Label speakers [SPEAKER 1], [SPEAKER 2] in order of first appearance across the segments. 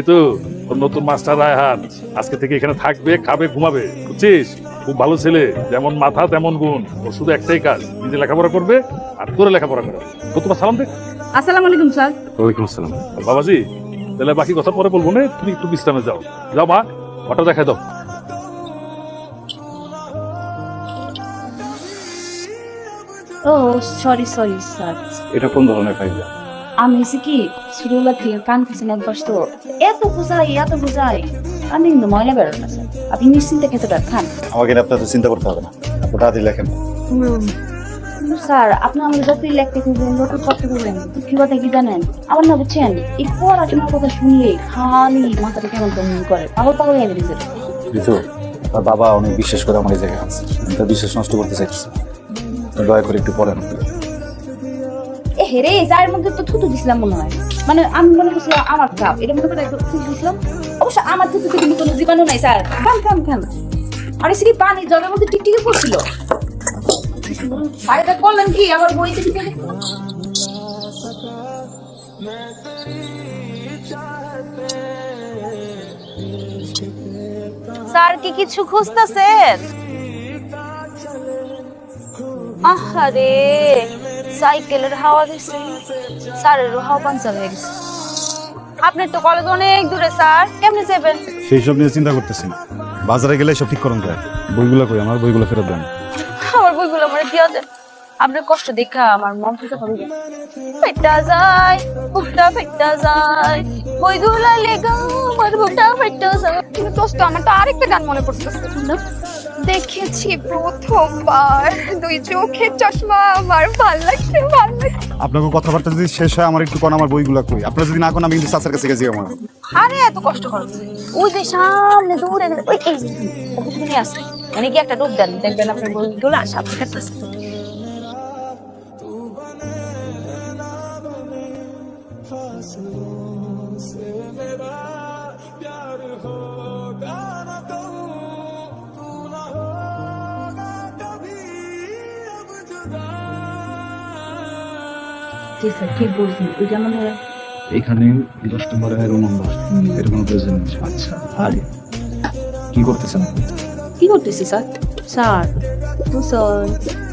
[SPEAKER 1] ঋতু তোর নতুন মাস্টার রায়হান আজকে থেকে এখানে থাকবে খাবে ঘুমাবে বুঝছিস? খুব ভালো ছেলে যেমন মাথা তেমন গুণ ও শুধু একটাই কাজ নিজে লেখাপড়া করবে আর তোরে লেখাপড়া করবে। তো তোমার সালাম দে।
[SPEAKER 2] আসসালামু আলাইকুম স্যার।
[SPEAKER 1] ওয়ালাইকুম আসসালাম। বাবাজি তাহলে বাকি কথা পরে বলব না তুমি একটু বিশ্রামে যাও। যাও মা অটো দেখাই দাও।
[SPEAKER 2] Oh sorry sorry sir.
[SPEAKER 3] এটা কোন ধরনের ফাইজা
[SPEAKER 2] আমি হচ্ছে কি ছোটবেলা থেকে কান খুঁজছেন একবার তো এত বুঝাই এত বুঝাই। কানে কিন্তু ময়লা বেরোয় না স্যার। আপনি নিশ্চিন্তে খেতে পারেন খান।
[SPEAKER 4] আমাকে নিয়ে আপনার তো চিন্তা করতে হবে না। আপনি তাড়াতাড়ি লেখেন।
[SPEAKER 2] স্যার আপনি আমাকে যতই লেখতে খুঁজবেন কি কথা কি জানেন? আমার না বুঝছেন এই পড়াশোনার কথা শুনলে খালি মাথাটা কেমন কেমন করে। পাগল পাগল হয়ে গেছে
[SPEAKER 4] ঋতু তার বাবা অনেক বিশ্বাস করে আমার এই জায়গায় আছে। আমি তার বিশ্বাস নষ্ট করতে চাইছি দয়া করে একটু পড়েন।
[SPEAKER 2] হেরে চায়ের মধ্যে তো থুতু দিছিলাম মনে হয়। মানে আমি মনে করছিলাম আমার কাপ এটা মনে করে থুতু দিছিলাম। অবশ্য আমার থুতু থেকে কোনো জীবাণু নাই, স্যার। খান খান খান। আর কি পানি জলের মধ্যে টিকটিকি পড়ছিল। ফায়দা করলেন কি, আমার বই থেকে স্যার, কি কিছু খুঁজতেছেন? আহারে। সাইকেলের হাওয়া দিছে। স্যারেরও হাওয়া পাঞ্চার হয়ে গেছে। আপনার তো কলেজ অনেক দূরে স্যার। কেমনে যাবেন?
[SPEAKER 4] সেই সব নিয়ে চিন্তা করতেছি বাজারে গেলে সব ঠিক করুন যায় বইগুলো কই? আমার বইগুলো ফেরত দেন।
[SPEAKER 2] আমার বইগুলো আমার দিয়া দেন। আপনার কষ্ট দেখা আমার মন থেকে হবে ফেটা যায় বুকটা ফেটা যায়। বইগুলা লেগা
[SPEAKER 5] কিন্তু দোস্ত আমার তো আরেকটা গান মনে পড়তেছে দেখেছি প্রথমবার দুই চোখের চশমা আমার ভালো লাগছে ভালো লাগছে
[SPEAKER 4] আপনাকে কথাবার্তা যদি শেষ হয় আমার একটু কোন আমার বইগুলো কই আপনারা যদি না কোন আমি কিন্তু কাছে গেছি আমার
[SPEAKER 2] আরে এত কষ্ট করো ওই যে সামনে দূরে ওই এই যে, ওকে আসে মানে কি একটা ডুব দেন দেখবেন আপনার বইগুলো সাথে কাটতেছে জি স্যার? ঠিক বলছেন? ওইটা মানে
[SPEAKER 3] এখানে দশ নম্বরে রুম নম্বর এরকম প্রয়োজন নেই। আচ্ছা আর কি করতেছেন
[SPEAKER 2] কি করতেছি স্যার? স্যার তো স্যার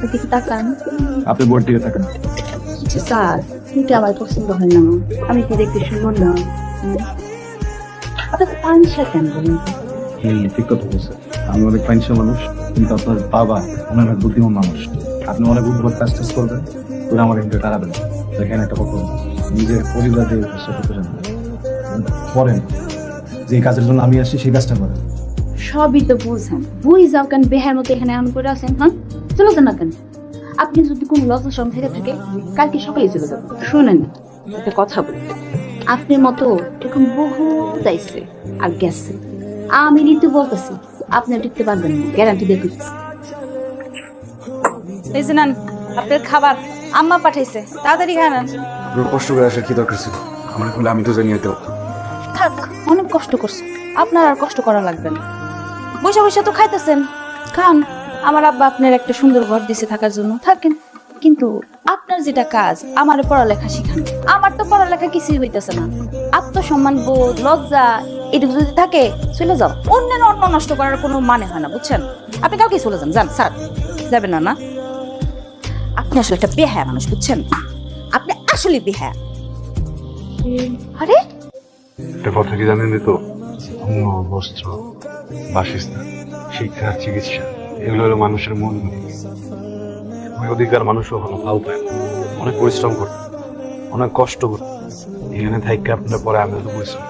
[SPEAKER 2] ওদিকে তাকান।
[SPEAKER 3] আপনি বোর্ড দিকে
[SPEAKER 2] আচ্ছা, স্যার এটা আমার পছন্দ হয় না। আমি কি দেখতে সুন্দর না। আপনার পাঞ্চা কেন বলুন?
[SPEAKER 3] হুম ঠিক কথা বলছেন। আমি অনেক ফাইন্যান্সিয়াল মানুষ কিন্তু আপনার বাবা অনেক বুদ্ধিমান মানুষ। আপনি অনেক বুদ্ধিমান কাজ টাজ করবেন ওরা আমার কিন্তু দাঁড়াবেন দেখেন একটা বলব। নিজের পরিবারে কষ্ট করতে চান না। করেন যে কাজের জন্য আমি আসছি সেই কাজটা করেন।
[SPEAKER 2] সবই তো বুঝেন বুঝ যাও কেন বেহার মতো এখানে আন করে আছেন হ্যাঁ? চলে যান না কেন? আপনি যদি কোনো লজ্জা সঙ্গ থেকে থাকে কালকে সকালে চলে যাবেন শুনেন একটা কথা বলি। আপনার মতো এরকম বহু যাইছে আর গেছে আমি ঋতু বলতেছি আপনি টিকতে পারবেন না গ্যারান্টি দিয়ে দিচ্ছি এই যে নেন আপনার খাবার। আম্মা পাঠাইছে তাড়াতাড়ি খান
[SPEAKER 3] আপনার কষ্ট করে আসার কি দরকার ছিল? আমার বলে আমি তো জানিয়ে দেবো
[SPEAKER 2] থাক অনেক কষ্ট করছে। আপনার আর কষ্ট করা লাগবে না। বসে বসে তো খাইতেছেন। খান আমার আব্বা আপনার একটা সুন্দর ঘর দিছে থাকার জন্য। থাকেন। কিন্তু আপনার যেটা কাজ আমার পড়ালেখা শিখান। আমার তো পড়ালেখা কিছুই হইতেছে না। আত্মসম্মান বোধ লজ্জা এটুকু যদি থাকে চলে যাও। অন্যের অন্ন নষ্ট করার কোনো মানে হয় না বুঝছেন? আপনি কালকে চলে যান। যান স্যার। যাবেন না না? আপনি আসলে একটা বেহায়া মানুষ বুঝছেন? আপনি আসলে বেহায়া। আরে?
[SPEAKER 6] একটা কথা কি জানেন তো? অন্ন বস্ত্র বাসস্থান শিক্ষা চিকিৎসা এগুলো হলো মানুষের মূল ওই অধিকার মানুষ কখনো ভাও পায় অনেক পরিশ্রম করতে অনেক কষ্ট করতে এখানে থাইকে আপনার পরে আমি তো পরিশ্রম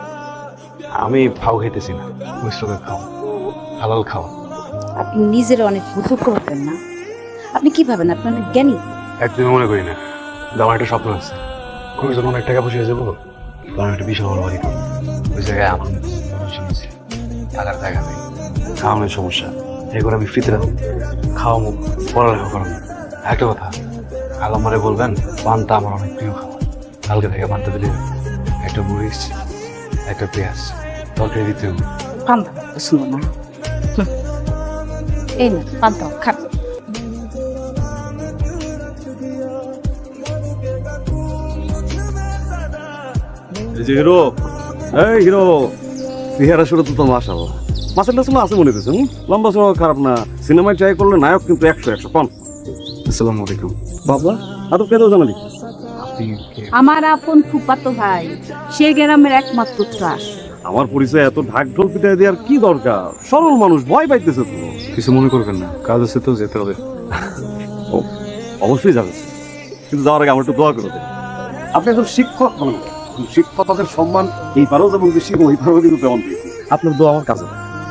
[SPEAKER 6] আমি ফাও খাইতেছি না পরিশ্রমের খাও হালাল খাও
[SPEAKER 2] আপনি নিজের অনেক বুঝুক করতেন না? আপনি কি ভাবেন? আপনি অনেক জ্ঞানী?
[SPEAKER 6] একদিন মনে করি না। কিন্তু আমার একটা স্বপ্ন আছে। খুবই যখন অনেক টাকা হয়ে যাব। তখন একটা বিশাল বড় বাড়ি করব। ওই জায়গায় আমার টাকার টাকা নেই। খাওয়ানোর সমস্যা। করে আমি ফিতে রাখব খাওয়াবো পড়ালেখা করাবো। একটা কথা কাল আমারে বলবেন পান্তা আমার অনেক প্রিয় খাবার। কালকে থেকে পান্তা দিলে একটা মরিচ একটা পেঁয়াজ তরকারি দিতে হবে।
[SPEAKER 2] পান্তা শুনো না। এই না পান্তা খান।
[SPEAKER 1] এই যে হিরো।
[SPEAKER 7] এই হিরো চেহারা শুরু তো মাসাল মাসাল টাসাল আছে মনে হচ্ছে লম্বা সময় খারাপ না। সিনেমায় ট্রাই করলে নায়ক কিন্তু একশো একশো কম
[SPEAKER 6] আসসালামু আলাইকুম।
[SPEAKER 7] বাবা আদব পেতেও জানালি?
[SPEAKER 2] আমার আপন ফুপাতো ভাই সে গ্রামের একমাত্র ত্রাস।
[SPEAKER 7] আমার পরিচয় এত ঢাক ঢোল পিটাই দেওয়ার কি দরকার? সরল মানুষ ভয় পাইতেছে তো।
[SPEAKER 6] কিছু মনে করবেন না কাজ আছে তো যেতে হবে।
[SPEAKER 7] ও, অবশ্যই যাবে। কিন্তু যাওয়ার আগে আমার একটু দোয়া করে দেন। আপনি একজন শিক্ষক মানুষ শিক্ষকতাদের সম্মান এই পারেও যেমন বেশি ওই পারেও কিন্তু তেমন বেশি আপনার দোয়া আমার কাছে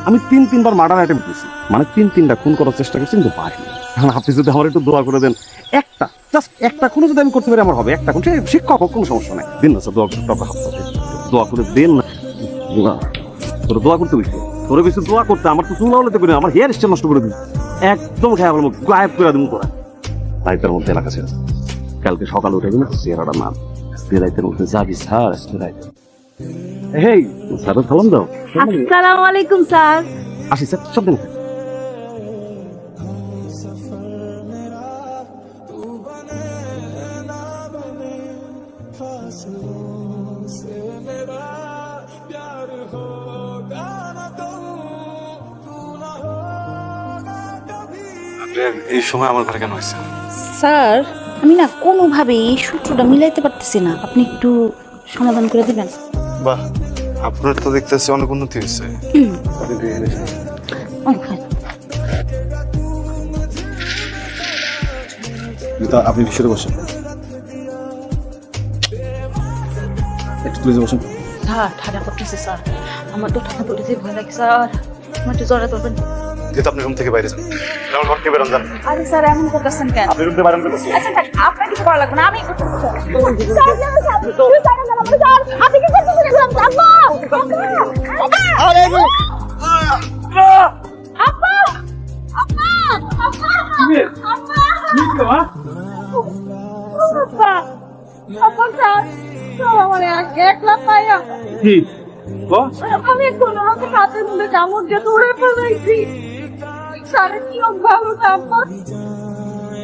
[SPEAKER 7] আমি তিন তিনবার মার্ডার অ্যাটেম্প দিয়েছি মানে তিন তিনটা খুন করার চেষ্টা করছি, কিন্তু এখন আপনি যদি আমার একটু দোয়া করে দেন, একটা জাস্ট একটা খুন যদি আমি করতে পারি, আমার হবে। একটা খুন শিক্ষক কোনো সমস্যা নাই। দিন না স্যার দোয়া করে আপনার হাত দোয়া করে দেন না। তোর দোয়া করতে বলছি তোর বেশি দোয়া করতে, আমার তো চুল হলে করি আমার হেয়ার স্টাইল নষ্ট করে দিবি একদম খেয়ে আমার মুখ, গায়েব করে দিবি তোরা। রাইতের মধ্যে এলাকা ছেড়ে কালকে সকাল উঠে গেলে চেহারাটা নাম রাইতের মধ্যে যাবি স্যার রাইতে। হেই! স্যার সালাম দাও।
[SPEAKER 2] আসসালামু আলাইকুম স্যার।
[SPEAKER 7] আসি স্যার সব দিন
[SPEAKER 6] এই সময় আমার ঘরে কেন হয়েছে
[SPEAKER 2] স্যার আমি না কোনোভাবে এই সূত্রটা মিলাইতে পারতেছি না। আপনি একটু সমাধান করে দিবেন।
[SPEAKER 6] বাহ আপনার তো দেখতেছি অনেক উন্নতি হয়েছে।
[SPEAKER 3] আপনি ভিতরে বসেন। একটু তুলে বসেন।
[SPEAKER 2] স্যার ঠান্ডা পড়তেছে স্যার। আমার তো ঠান্ডা পড়তেছে ভয় লাগে স্যার। আমার একটু জ্বরে ধরবেন
[SPEAKER 6] যেহেতু আপনি রুম থেকে বাইরে যান আমার ঘর থেকে বেরোন যান
[SPEAKER 2] আরে স্যার এমন করতেছেন কেন
[SPEAKER 7] আপনি রুমতে বাইরে করতেছি
[SPEAKER 2] আচ্ছা থাক, আপনার কিছু করা লাগবে না আমি করতেছি
[SPEAKER 1] কি ক?
[SPEAKER 2] আমি কোনো মধ্যে কামড় দিয়ে দৌড়ে ফেলাইছি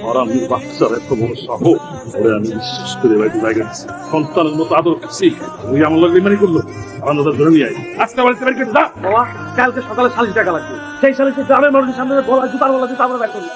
[SPEAKER 1] আর আমি বাচ্চার এত বড় সাহস ওরে আমি বিশ্বাস করে বাড়িতে জায়গা দিচ্ছি সন্তানের মতো আদর করছি। ওই আমার লোক বেমানি করল। আমার দাদা ধরে নিয়ে আয়। আজকে বাড়িতে বাড়ি করে যা।
[SPEAKER 7] বাবা কালকে সকালে সালিশ টাকা লাগবে। সেই সালিশে গ্রামের মানুষের সামনে গলা জুতার গলা জুতা আমরা বের করব।